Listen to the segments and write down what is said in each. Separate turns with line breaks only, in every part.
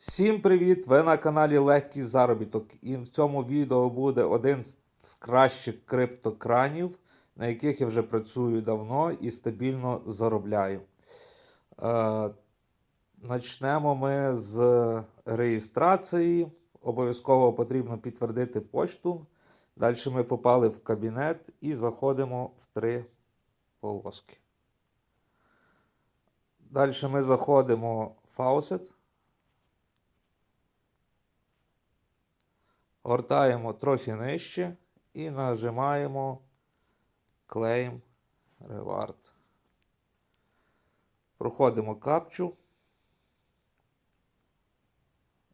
Всім привіт! Ви на каналі Легкий Заробіток. І в цьому відео буде один з кращих криптокранів, на яких я вже працюю давно і стабільно заробляю. Е, Начнемо ми з реєстрації. Обов'язково потрібно підтвердити почту. Далі ми попали в кабінет і заходимо в три полоски. Далі ми заходимо в Faucet. Гортаємо трохи нижче і нажимаємо Claim Reward. Проходимо капчу.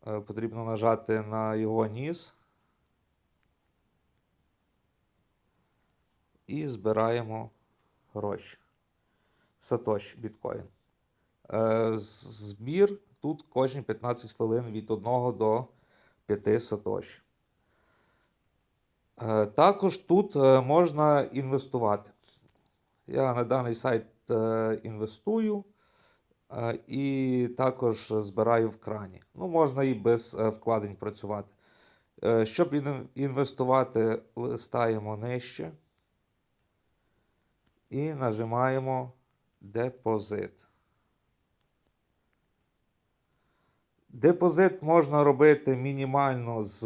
Е, Потрібно нажати на його ніс. І збираємо гроші. Сатоші біткоін. Е, Збір тут кожні 15 хвилин від 1 до 5 сатоші. Е, Також тут е, можна інвестувати. Я на даний сайт е, інвестую і також збираю в крані. Ну, можна і без вкладень працювати. Щоб інвестувати, листаємо нижче і нажимаємо депозит. Депозит можна робити мінімально з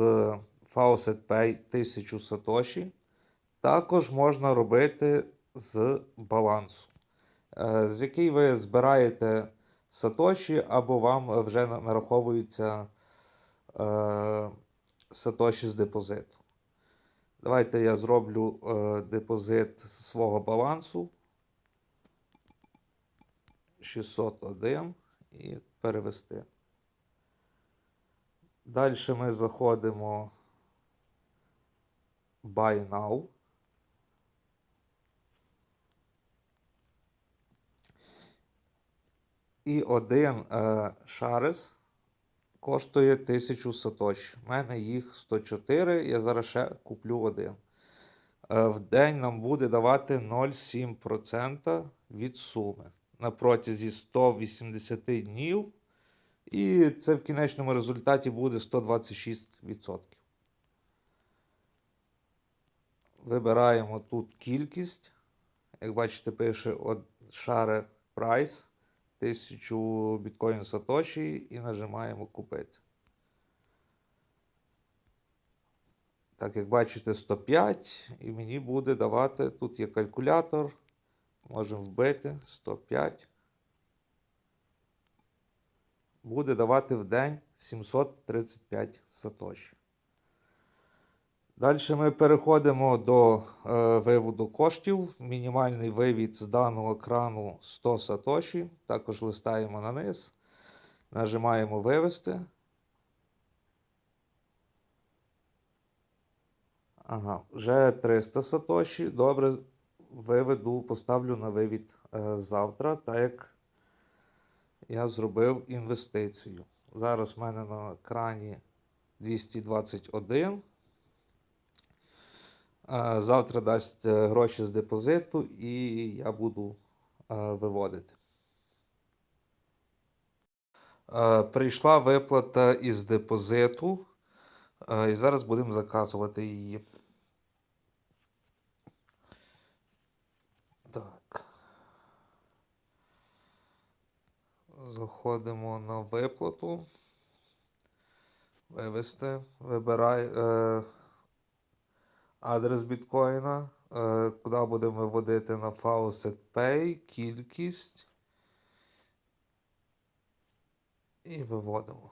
Faucet Pay 1000 сатоші. Також можна робити з балансу, е, з який ви збираєте сатоші, або вам вже на- нараховуються е, сатоші з депозиту. Давайте я зроблю е, депозит свого балансу. 601 і перевести. Далі ми заходимо Buy Now. І один е, шарес коштує 1000 сатош. У мене їх 104, я зараз ще куплю один. Е, в день нам буде давати 0,7% від суми на протязі 180 днів. І це в кінечному результаті буде 126%. Вибираємо тут кількість. Як бачите, пише шаре прайс 1000 біткоін Сатоші і нажимаємо купити. Так, як бачите, 105, і мені буде давати, тут є калькулятор. Можемо вбити 105 буде давати в день 735 сатоші. Далі ми переходимо до е, виводу коштів. Мінімальний вивід з даного крану 100 сатоші. Також листаємо на низ, нажимаємо вивести. Ага, вже 300 сатоші. Добре, виведу, поставлю на вивід е, завтра, так як я зробив інвестицію. Зараз в мене на екрані 221. Завтра дасть е, гроші з депозиту і я буду е, виводити. Е, Прийшла виплата із депозиту. І зараз будемо заказувати її. Так. Заходимо на виплату. Вивести. Вибирай адрес біткоїна. Е, куди будемо виводити на Faucet Pay, кількість. І виводимо.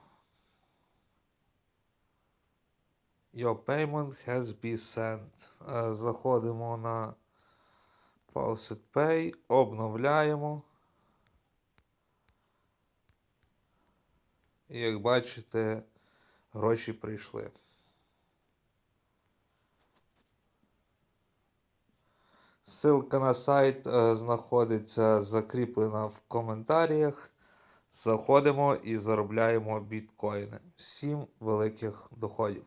Your payment has been sent. Е, заходимо на Faucet Pay, обновляємо. І як бачите, гроші прийшли. Ссылка на сайт е, знаходиться закріплена в коментарях. Заходимо і заробляємо біткоїни. Всім великих доходів!